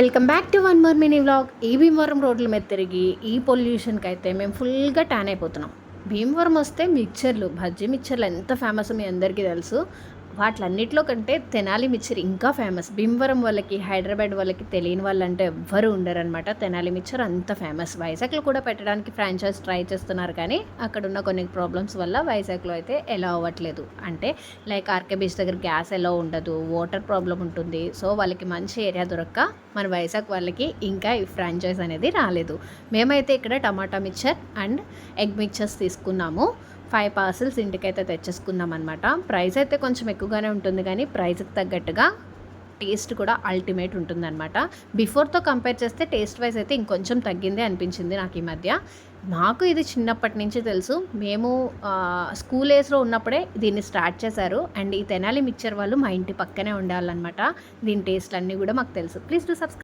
Welcome back to one more mini vlog. ఈ భీమవరం రోడ్ల మీద తిరిగి ఈ పొల్యూషన్కి అయితే మేము ఫుల్గా ట్యాన్ అయిపోతున్నాం. భీమవరం వస్తే మిక్చర్లు బజ్జీ మిక్చర్లు ఎంత ఫేమస్ మీ అందరికీ తెలుసు. వాటిలన్నిటిలో కంటే తెనాలి మిక్చర్ ఇంకా ఫేమస్ భీమవరం వాళ్ళకి హైదరాబాద్ వాళ్ళకి తెలియని వాళ్ళంటే ఎవ్వరు ఉండరనమాట తెనాలి మిక్చర్ అంత ఫేమస్ వైజాగ్లో కూడా పెట్టడానికి ఫ్రాంచైజ్ ట్రై చేస్తున్నారు కానీ అక్కడ ఉన్న కొన్ని ప్రాబ్లమ్స్ వల్ల వైజాగ్లో అయితే ఎలా అవ్వట్లేదు. అంటే లైక్ ఆర్కే బీచ్ దగ్గర గ్యాస్ ఎలా ఉండదు వాటర్ ప్రాబ్లం ఉంటుంది. సో వాళ్ళకి మంచి ఏరియా దొరక్క మన వైజాగ్ వాళ్ళకి ఇంకా ఈ ఫ్రాంచైజ్ అనేది రాలేదు. మేమైతే ఇక్కడ tomato mixture and egg mixtures తీసుకున్నాము. ఫైవ్ పార్సల్స్ ఇంటికైతే తెచ్చేసుకున్నాం అనమాట ప్రైస్ అయితే కొంచెం ఎక్కువగానే ఉంటుంది కానీ ప్రైస్కి తగ్గట్టుగా టేస్ట్ కూడా అల్టిమేట్ ఉంటుందన్నమాట. బిఫోర్తో కంపేర్ చేస్తే టేస్ట్ వైజ్ అయితే ఇంకొంచెం తగ్గిందే అనిపించింది నాకు ఈ మధ్య. నాకు ఇది చిన్నప్పటి నుంచి తెలుసు. మేము స్కూల్ ఏజ్లో ఉన్నప్పుడే దీన్ని స్టార్ట్ చేశారు. అండ్ ఈ తెనాలి మిక్చర్ వాళ్ళు మా ఇంటి పక్కనే ఉండాలన్నమాట. దీని టేస్ట్ అన్నీ కూడా మాకు తెలుసు. Please do subscribe